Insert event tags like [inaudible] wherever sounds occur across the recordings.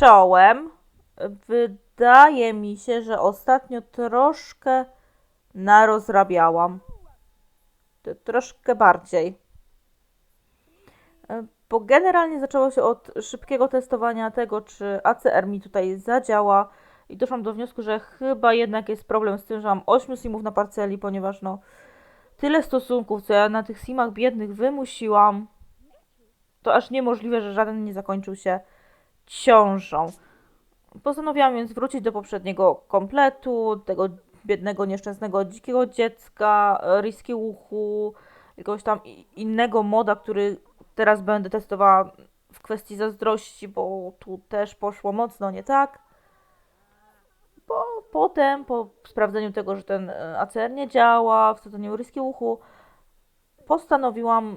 czołem. Wydaje mi się, że ostatnio troszkę narozrabiałam. Troszkę bardziej. E, Bo generalnie zaczęło się od szybkiego testowania tego, czy ACR mi tutaj zadziała. I doszłam do wniosku, że chyba jednak jest problem z tym, że mam 8 simów na parceli, ponieważ no tyle stosunków, co ja na tych simach biednych wymusiłam, to aż niemożliwe, że żaden nie zakończył się ciążą. Postanowiłam więc wrócić do poprzedniego kompletu, tego biednego, nieszczęsnego, dzikiego dziecka, e, riski uchu, jakiegoś tam innego moda, który teraz będę testowała w kwestii zazdrości, bo tu też poszło mocno nie tak. Bo potem, po sprawdzeniu tego, że ten e, ACR nie działa, wsadzeniu riski uchu, postanowiłam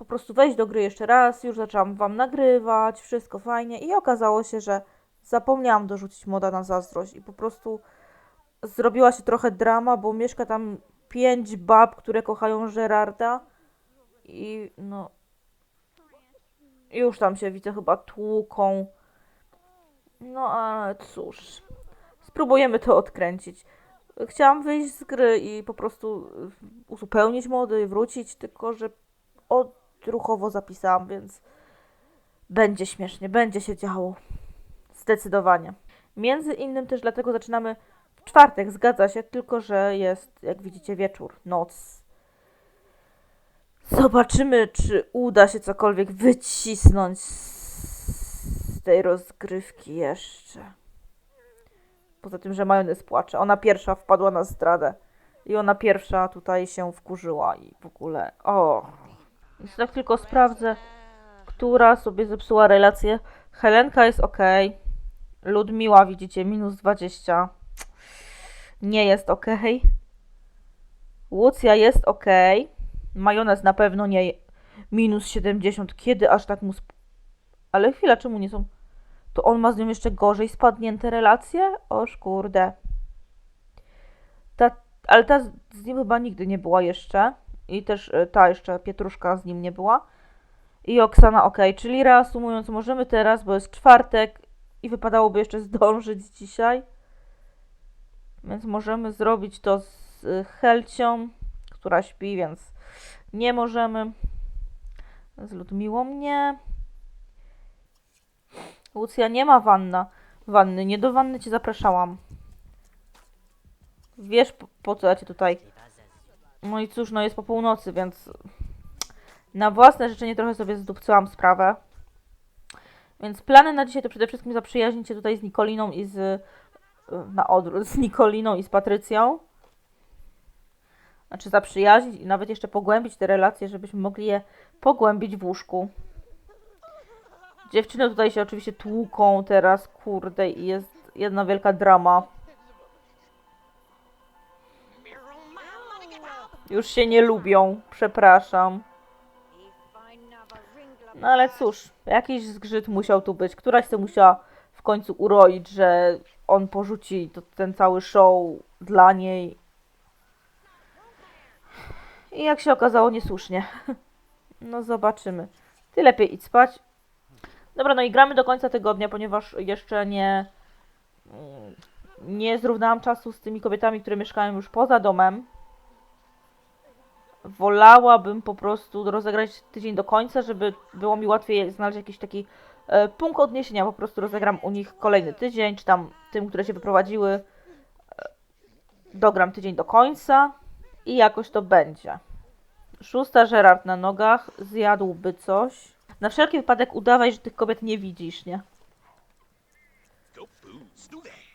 po prostu wejść do gry jeszcze raz, już zaczęłam Wam nagrywać, wszystko fajnie i okazało się, że zapomniałam dorzucić moda na zazdrość i po prostu zrobiła się trochę drama, bo mieszka tam pięć bab, które kochają Gerarda i no już tam się widzę chyba tłuką. No ale cóż, spróbujemy to odkręcić. Chciałam wyjść z gry i po prostu uzupełnić mody, wrócić, tylko że odruchowo zapisałam, więc będzie śmiesznie, będzie się działo. Zdecydowanie. Między innym też dlatego zaczynamy w czwartek, zgadza się, tylko że jest, jak widzicie, wieczór, noc. Zobaczymy, czy uda się cokolwiek wycisnąć z tej rozgrywki jeszcze. Poza tym, że majonez płacze. Ona pierwsza wpadła na zdradę. I ona pierwsza tutaj się wkurzyła i w ogóle. O. Więc tak tylko sprawdzę, która sobie zepsuła relację. Helenka jest ok. Ludmiła, widzicie, minus 20. Nie jest ok. Łucja jest ok. Majonez na pewno nie. Minus 70. Kiedy aż tak mu. Sp- Ale chwila, czemu nie są. To on ma z nią jeszcze gorzej spadnięte relacje? Oż kurde. Ta, ale ta z- nim chyba nigdy nie była jeszcze. I też e, ta jeszcze Pietruszka z nim nie była. I Oksana ok. Czyli reasumując, możemy teraz, bo jest czwartek i wypadałoby jeszcze [laughs] zdążyć dzisiaj. Więc możemy zrobić to z y, Helcią, która śpi, więc nie możemy. Z Ludmiłą nie. Lucja nie ma wanna. Wanny. Nie do wanny cię zapraszałam. Wiesz po, po co ja cię tutaj. No i cóż, no jest po północy, więc na własne życzenie trochę sobie zdupcyłam sprawę. Więc plany na dzisiaj to przede wszystkim zaprzyjaźnić się tutaj z Nikoliną i z y, na odwrót, [laughs] z Nikoliną i z Patrycją. Znaczy zaprzyjaźnić i nawet jeszcze pogłębić te relacje, żebyśmy mogli je pogłębić w łóżku. Dziewczyny tutaj się oczywiście tłuką teraz, kurde, i jest jedna wielka drama. Już się nie lubią, przepraszam. No ale cóż, jakiś zgrzyt musiał tu być. Któraś to musiała w końcu uroić, że on porzuci to, ten cały show dla niej. I jak się okazało, niesłusznie. No zobaczymy. Ty lepiej idź spać. Dobra, no i gramy do końca tygodnia, ponieważ jeszcze nie nie zrównałam czasu z tymi kobietami, które mieszkają już poza domem. Wolałabym po prostu rozegrać tydzień do końca, żeby było mi łatwiej znaleźć jakiś taki e, punkt odniesienia. Po prostu rozegram u nich kolejny tydzień, czy tam tym, które się wyprowadziły, e, dogram tydzień do końca i jakoś to będzie. Szósta Gerard na nogach, zjadłby coś. Na wszelki wypadek udawaj, że tych kobiet nie widzisz, nie?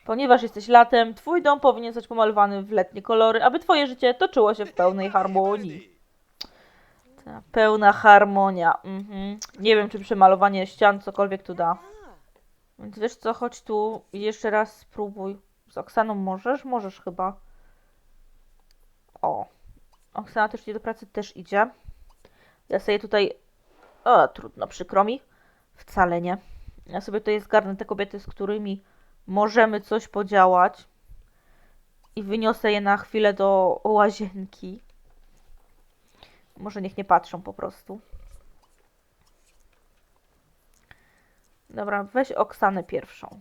Ponieważ jesteś latem, twój dom powinien zostać pomalowany w letnie kolory, aby twoje życie toczyło się w pełnej harmonii. Ta pełna harmonia. Mhm. Nie wiem, czy przemalowanie ścian cokolwiek tu da. Więc wiesz co, chodź tu i jeszcze raz spróbuj. Z Oksaną możesz? Możesz chyba. O. Oksana też idzie do pracy, też idzie. Ja sobie tutaj... O, trudno, przykro mi. Wcale nie. Ja sobie tutaj zgarnę te kobiety, z którymi możemy coś podziałać. I wyniosę je na chwilę do łazienki. Może niech nie patrzą po prostu. Dobra, weź Oksanę pierwszą.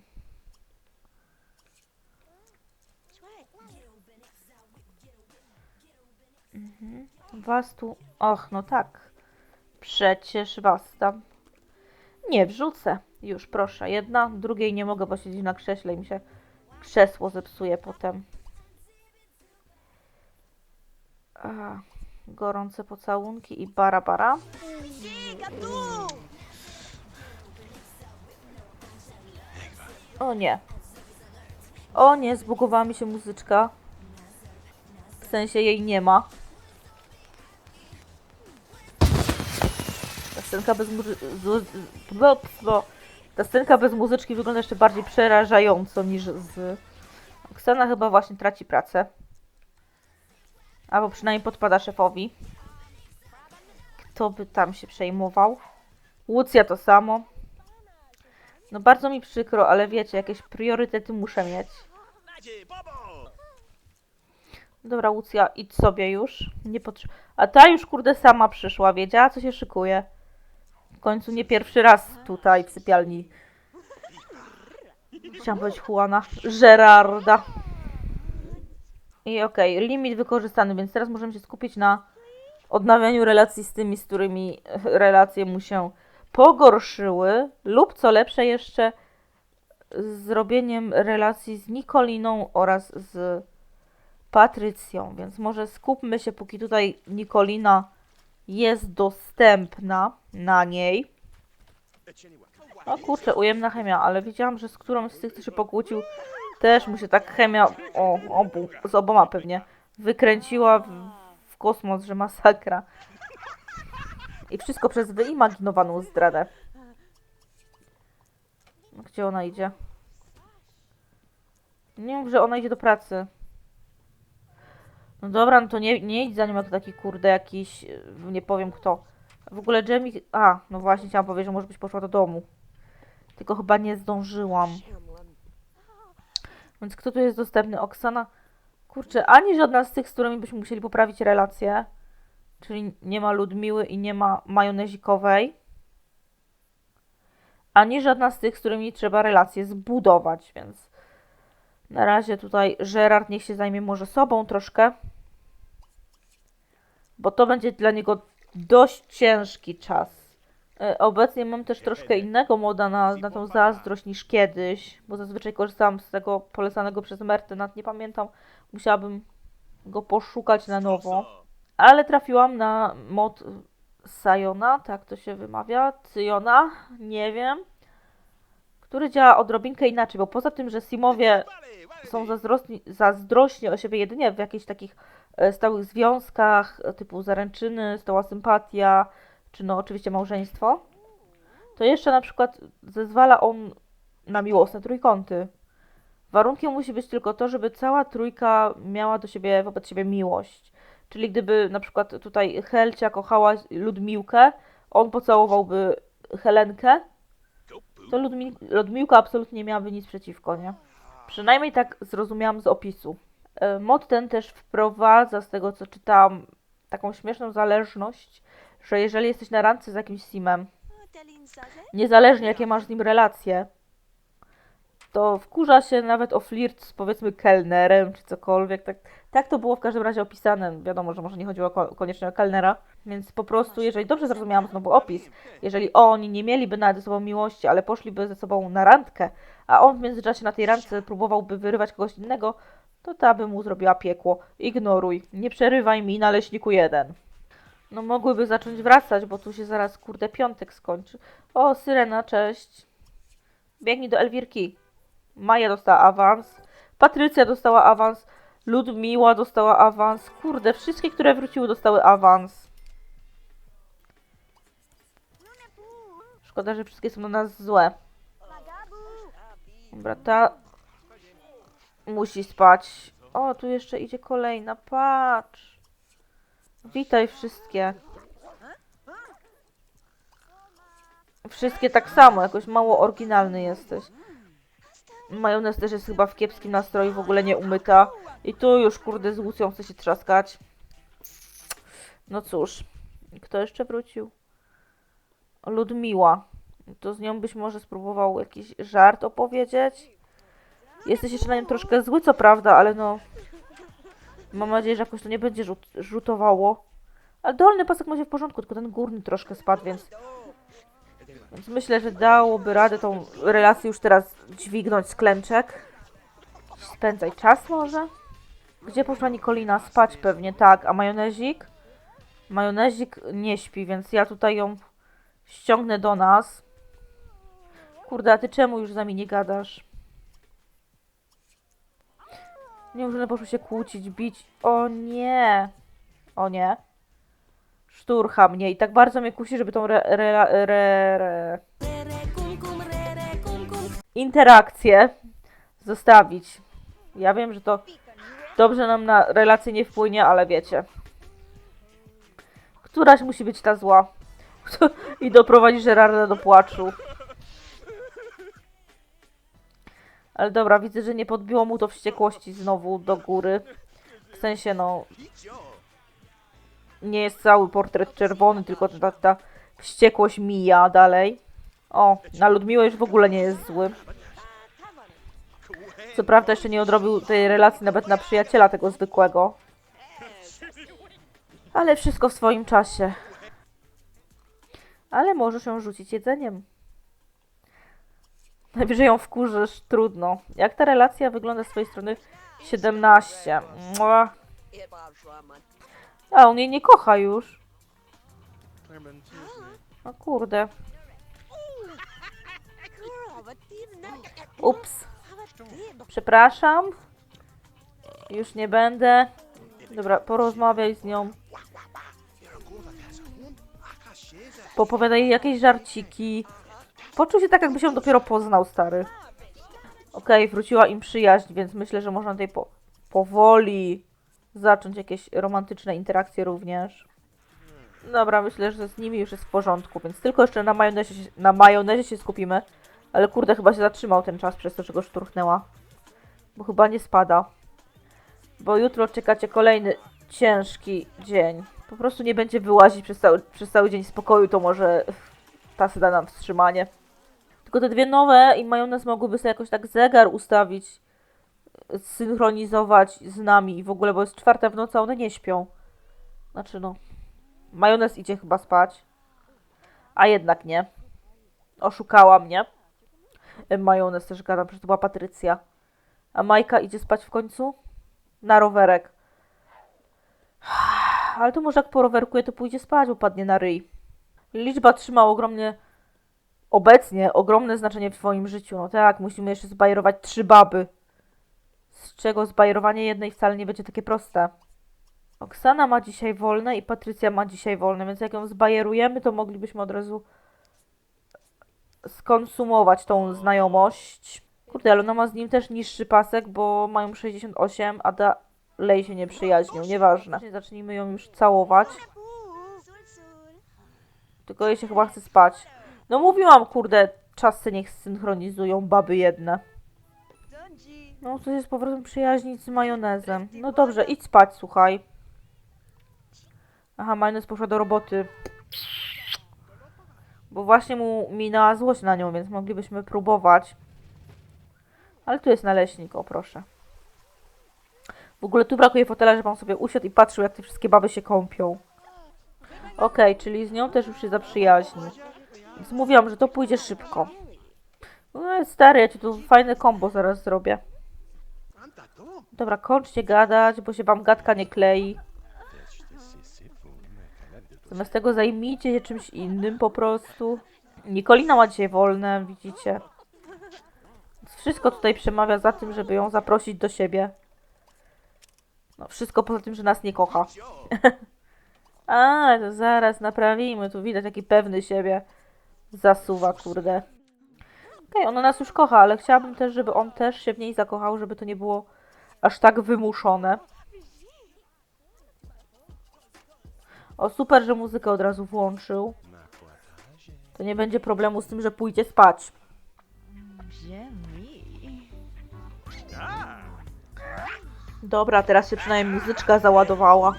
Mhm. Was tu... Och, no tak. Przecież was tam... Nie, wrzucę. Już, proszę. Jedna, drugiej nie mogę, bo siedzi na krześle i mi się krzesło zepsuje potem. A, gorące pocałunki i bara bara. O nie. O nie, zbugowała mi się muzyczka. W sensie jej nie ma. Ta scenka bez. Ta scenka bez muzyczki wygląda jeszcze bardziej przerażająco niż z... Oksana chyba właśnie traci pracę. Albo przynajmniej podpada szefowi. Kto by tam się przejmował? Łucja to samo. No bardzo mi przykro, ale wiecie, jakieś priorytety muszę mieć. Dobra, Łucja, idź sobie już. Nie potrze- A ta już kurde sama przyszła, wiedziała co się szykuje. W końcu nie pierwszy raz tutaj w sypialni. Chciałam powiedzieć Juana. Gerarda. I okej, limit wykorzystany, więc teraz możemy się skupić na odnawianiu relacji z tymi, z którymi relacje mu się pogorszyły, lub co lepsze jeszcze zrobieniem relacji z Nikoliną oraz z Patrycją, więc może skupmy się, póki tutaj Nikolina jest dostępna na niej. O kurczę, ujemna chemia, ale widziałam, że z którąś z tych, kto się pokłócił, też mu się tak chemia, o, obu, z oboma pewnie, wykręciła w, w kosmos, że masakra. I wszystko przez wyimaginowaną zdradę. No, Gdzie ona idzie? Nie mów, że ona idzie do pracy. No dobra, no to nie, nie idź za nią jak taki kurde jakiś, yy, nie powiem kto. W ogóle Jamie, a, no właśnie chciałam powiedzieć, że może być poszła do domu. Tylko chyba nie zdążyłam. Więc kto tu jest dostępny? Oksana? Kurczę, ani żadna z tych, z którymi byśmy musieli poprawić relacje. Czyli nie ma Ludmiły i nie ma majonezikowej. Ani żadna z tych, z którymi trzeba relacje zbudować, więc na razie tutaj Gerard niech się zajmie może sobą troszkę. Bo to będzie dla niego dość ciężki czas. E, Obecnie mam też troszkę innego moda na, na tą zazdrość niż kiedyś, bo zazwyczaj korzystałam z tego polecanego przez Mertę, nawet nie pamiętam, musiałabym go poszukać na nowo. Ale trafiłam na mod Sayona, tak to się wymawia, Cyjona, nie wiem, który działa odrobinkę inaczej, bo poza tym, że Simowie są zazdrośni, zazdrośni o siebie jedynie w jakichś takich stałych związkach, e, typu zaręczyny, stała sympatia, czy no oczywiście małżeństwo, to jeszcze na przykład zezwala on na miłosne trójkąty. Warunkiem musi być tylko to, żeby cała trójka miała do siebie, wobec siebie miłość. Czyli gdyby na przykład tutaj Helcia kochała Ludmiłkę, on pocałowałby Helenkę, to Ludmi Ludmiłka absolutnie nie miałaby nic przeciwko, nie? Przynajmniej tak zrozumiałam z opisu. E, Mod ten też wprowadza, z tego co czytałam, taką śmieszną zależność, że jeżeli jesteś na randce z jakimś simem, niezależnie jakie masz z nim relacje, to wkurza się nawet o flirt z powiedzmy kelnerem czy cokolwiek. Tak, tak to było w każdym razie opisane. Wiadomo, że może nie chodziło ko- koniecznie o kelnera, więc po prostu, jeżeli dobrze zrozumiałam znowu opis, jeżeli oni nie mieliby nawet ze sobą miłości, ale poszliby ze sobą na randkę, a on w międzyczasie na tej randce próbowałby wyrywać kogoś innego, to ta by mu zrobiła piekło. Ignoruj, nie przerywaj mi na leśniku jeden. No mogłyby zacząć wracać, bo tu się zaraz kurde piątek skończy. O, Syrena, cześć. Biegnij do Elwirki. Maja dostała awans. Patrycja dostała awans. Ludmiła dostała awans. Kurde, wszystkie, które wróciły, dostały awans. Szkoda, że wszystkie są na nas złe. Dobra, ta musi spać. O, tu jeszcze idzie kolejna. Patrz. Witaj wszystkie. Wszystkie tak samo, jakoś mało oryginalny jesteś. Majonez też jest chyba w kiepskim nastroju, w ogóle nie umyta. I tu już kurde z Łucją chce się trzaskać. No cóż, kto jeszcze wrócił? Ludmiła. To z nią byś może spróbował jakiś żart opowiedzieć. Jesteś jeszcze na nią troszkę zły, co prawda, ale no... Mam nadzieję, że jakoś to nie będzie rzut, rzutowało. Ale dolny pasek ma się w porządku, tylko ten górny troszkę spadł, więc... Więc myślę, że dałoby radę tą relację już teraz dźwignąć z klęczek. Spędzaj czas może? Gdzie poszła Nikolina? Spać pewnie, tak. A majonezik? Majonezik nie śpi, więc ja tutaj ją ściągnę do nas. Kurde, a ty czemu już z nami nie gadasz? Nie, one poszły się kłócić, bić. O nie! O nie. Szturcha mnie i tak bardzo mnie kusi, żeby tą re, re, re, re, interakcję zostawić. Ja wiem, że to dobrze nam na relację nie wpłynie, ale wiecie. Któraś musi być ta zła. I doprowadzi Gerarda do płaczu. Ale dobra, widzę, że nie podbiło mu to wściekłości znowu do góry. W sensie, no, nie jest cały portret czerwony, tylko ta, ta wściekłość mija dalej. O, na Ludmiłę już w ogóle nie jest zły. Co prawda jeszcze nie odrobił tej relacji nawet na przyjaciela tego zwykłego. Ale wszystko w swoim czasie. Ale możesz ją rzucić jedzeniem. Najwyżej ją wkurzysz, trudno. Jak ta relacja wygląda z twojej strony? 17. Mua. A, on jej nie kocha już. O kurde. Ups. Przepraszam. Już nie będę. Dobra, porozmawiaj z nią. Popowiadaj jakieś żarciki. Poczuł się tak, jakby się dopiero poznał, stary. Okej, wróciła im przyjaźń, więc myślę, że można tutaj po powoli zacząć jakieś romantyczne interakcje również. Dobra, myślę, że z nimi już jest w porządku, więc tylko jeszcze na majonezie, na majonezie się skupimy. Ale kurde, chyba się zatrzymał ten czas przez to, że go szturchnęła. Bo chyba nie spada. Bo jutro czekacie kolejny ciężki dzień. Po prostu nie będzie wyłazić przez cały, przez cały dzień spokoju, to może tasy da nam wstrzymanie. Tylko te dwie nowe i majonez mogłyby sobie jakoś tak zegar ustawić, synchronizować z nami i w ogóle, bo jest czwarta w nocy, a one nie śpią. Znaczy no, majonez idzie chyba spać, a jednak nie. Oszukała mnie. Majonez też gadam, przecież to była Patrycja. A Majka idzie spać w końcu? Na rowerek. [sighs] Ale to może jak po rowerkuje, to pójdzie spać, bo padnie na ryj. Liczba trzyma ogromnie, obecnie ogromne znaczenie w twoim życiu. No tak, musimy jeszcze zbajerować trzy baby. Z czego zbajerowanie jednej wcale nie będzie takie proste. Oksana ma dzisiaj wolne i Patrycja ma dzisiaj wolne, więc jak ją zbajerujemy, to moglibyśmy od razu skonsumować tą znajomość. Kurde, ale ona ma z nim też niższy pasek, bo mają 68, a dalej się nie przyjaźnią, nieważne. Zacznijmy ją już całować. Tylko jej się chyba chce spać. No mówiłam, kurde, czasy niech synchronizują baby jedne. No to jest z powrotem przyjaźnić z majonezem. No dobrze, idź spać, słuchaj. Aha, majonez poszła do roboty. Bo właśnie mu minęła złość na nią, więc moglibyśmy próbować. Ale tu jest naleśnik, o proszę. W ogóle tu brakuje fotela, żeby pan sobie usiadł i patrzył, jak te wszystkie baby się kąpią. Okej, czyli z nią też już się zaprzyjaźni. Więc mówiłam, że to pójdzie szybko. No stary, ja ci tu fajne kombo zaraz zrobię. Dobra, kończcie gadać, bo się wam gadka nie klei. Zamiast tego zajmijcie się czymś innym po prostu. Nikolina ma dzisiaj wolne, widzicie. Wszystko tutaj przemawia za tym, żeby ją zaprosić do siebie. No, wszystko poza tym, że nas nie kocha. [laughs] A, to zaraz naprawimy. Tu widać taki pewny siebie zasuwa, kurde. Okej, ona nas już kocha, ale chciałabym też, żeby on też się w niej zakochał, żeby to nie było aż tak wymuszone. O, super, że muzykę od razu włączył. To nie będzie problemu z tym, że pójdzie spać. Dobra, teraz się przynajmniej muzyczka załadowała.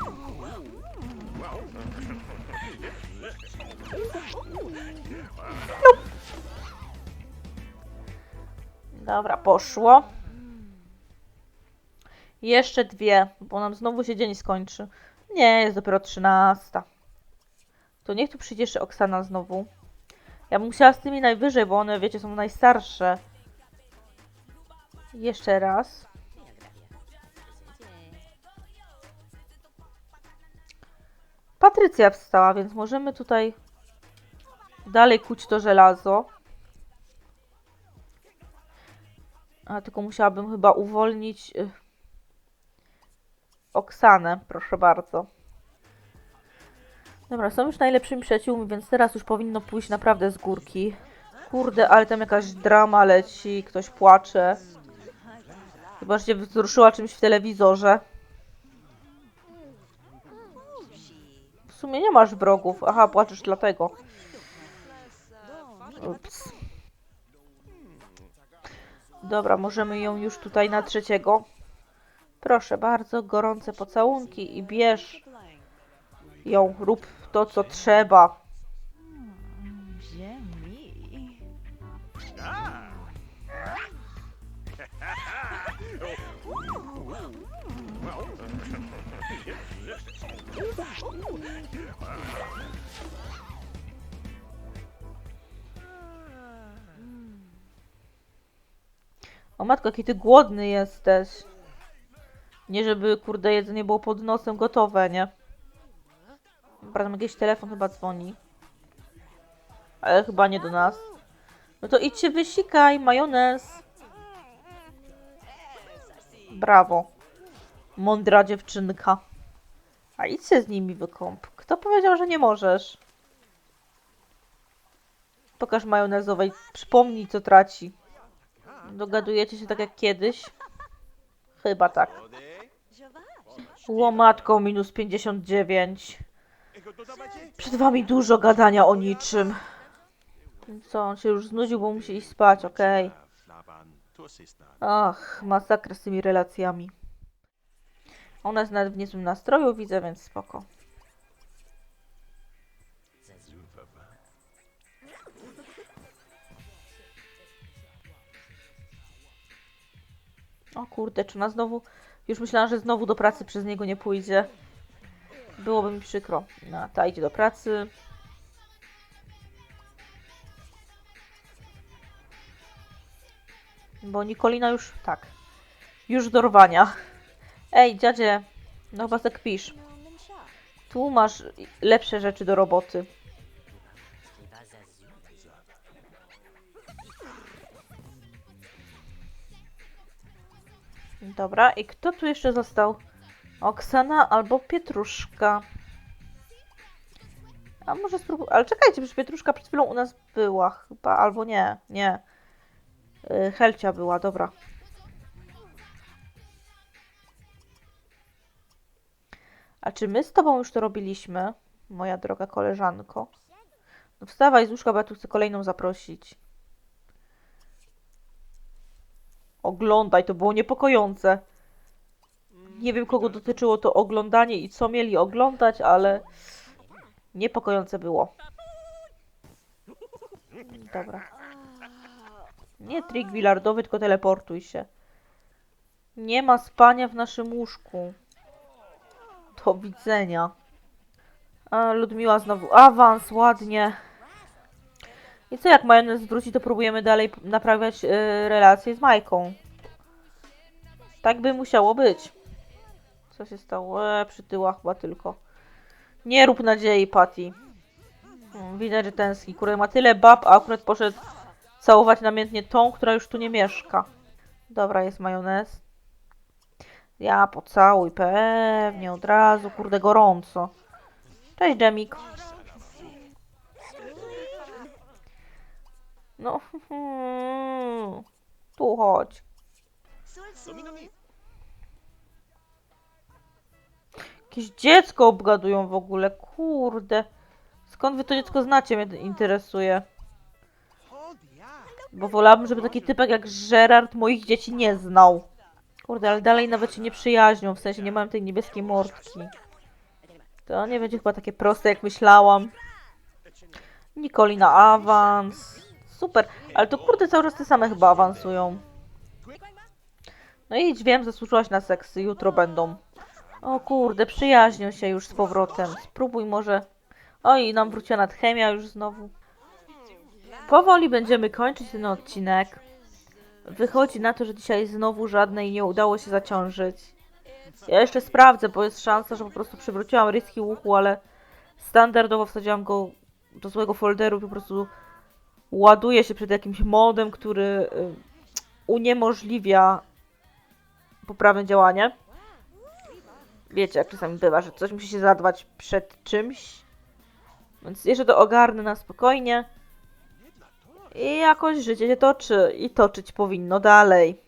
Dobra, poszło. Jeszcze dwie, bo nam znowu się dzień skończy. Nie, jest dopiero 13. To niech tu przyjdzie jeszcze Oksana znowu. Ja bym musiała z tymi najwyżej, bo one, wiecie, są najstarsze. Jeszcze raz. Patrycja wstała, więc możemy tutaj dalej kuć to żelazo. A tylko musiałabym chyba uwolnić y, Oksanę, proszę bardzo. Dobra, są już najlepszymi przyjaciółmi, więc teraz już powinno pójść naprawdę z górki. Kurde, ale tam jakaś drama leci, ktoś płacze. Chyba, że się wzruszyła czymś w telewizorze. W sumie nie masz wrogów. Aha, płaczesz dlatego. Ups. Dobra, możemy ją już tutaj na trzeciego. Proszę bardzo, gorące pocałunki i bierz ją, rób to, co trzeba. Matko, jaki ty głodny jesteś. Nie żeby, kurde, jedzenie było pod nosem gotowe, nie? Dobra, tam jakiś telefon chyba dzwoni. Ale chyba nie do nas. No to idźcie wysikaj, majonez. Brawo. Mądra dziewczynka. A idź się z nimi wykąp. Kto powiedział, że nie możesz? Pokaż majonezowej. Przypomnij, co traci. Dogadujecie się tak jak kiedyś? [laughs] Chyba tak. Łomatką minus 59. Przed wami dużo gadania o niczym. Co, on się już znudził, bo musi iść spać, okej. Ach, masakra z tymi relacjami. Ona jest nawet w niezłym nastroju, widzę, więc spoko. O kurde, czy ona znowu... Już myślałam, że znowu do pracy przez niego nie pójdzie. Byłoby mi przykro. No, ta idzie do pracy. Bo Nikolina już... Tak. Już do rwania. Ej, dziadzie. No chyba tak pisz. Tu masz lepsze rzeczy do roboty. Dobra, i kto tu jeszcze został? Oksana albo Pietruszka. A może spróbuj... Ale czekajcie, przecież Pietruszka przed chwilą u nas była chyba, albo nie, nie. Yy, Helcia była, dobra. A czy my z tobą już to robiliśmy, moja droga koleżanko? No wstawaj z łóżka, bo ja tu chcę kolejną zaprosić. Oglądaj, to było niepokojące. Nie wiem, kogo dotyczyło to oglądanie i co mieli oglądać, ale niepokojące było. Dobra. Nie trik bilardowy, tylko teleportuj się. Nie ma spania w naszym łóżku. Do widzenia. A, Ludmiła znowu awans, ładnie. I co, jak majonez wróci, to próbujemy dalej naprawiać y, relacje z Majką. Tak by musiało być. Co się stało? E, przytyła chyba tylko. Nie rób nadziei, Patty. Hmm, Widać, że tęskni. Kurde, ma tyle bab, a akurat poszedł całować namiętnie tą, która już tu nie mieszka. Dobra, jest majonez. Ja pocałuj, pewnie, od razu. Kurde, gorąco. Cześć, Dżemik. No, tu chodź. Jakieś dziecko obgadują w ogóle, kurde. Skąd wy to dziecko znacie, mnie interesuje. Bo wolałabym, żeby taki typek jak Gerard moich dzieci nie znał. Kurde, ale dalej nawet się nie przyjaźnią, w sensie nie mają tej niebieskiej mordki. To nie będzie chyba takie proste, jak myślałam. Nikoli na awans. Super, ale to kurde cały czas te same chyba awansują. No idź, wiem, zasłużyłaś na seksy, jutro będą. O kurde, przyjaźnią się już z powrotem. Spróbuj może. Oj, nam wróciła nadchemia już znowu. Powoli będziemy kończyć ten odcinek. Wychodzi na to, że dzisiaj znowu żadnej nie udało się zaciążyć. Ja jeszcze sprawdzę, bo jest szansa, że po prostu przywróciłam riski łuku, ale standardowo wsadziłam go do złego folderu po prostu ładuje się przed jakimś modem, który y, uniemożliwia poprawne działanie. Wiecie, jak czasami bywa, że coś musi się zadbać przed czymś. Więc jeszcze to ogarnę na spokojnie. I jakoś życie się toczy. I toczyć powinno dalej.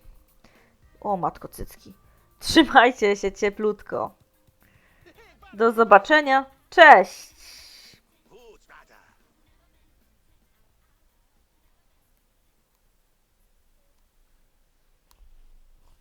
O, matko cycki. Trzymajcie się cieplutko. Do zobaczenia. Cześć!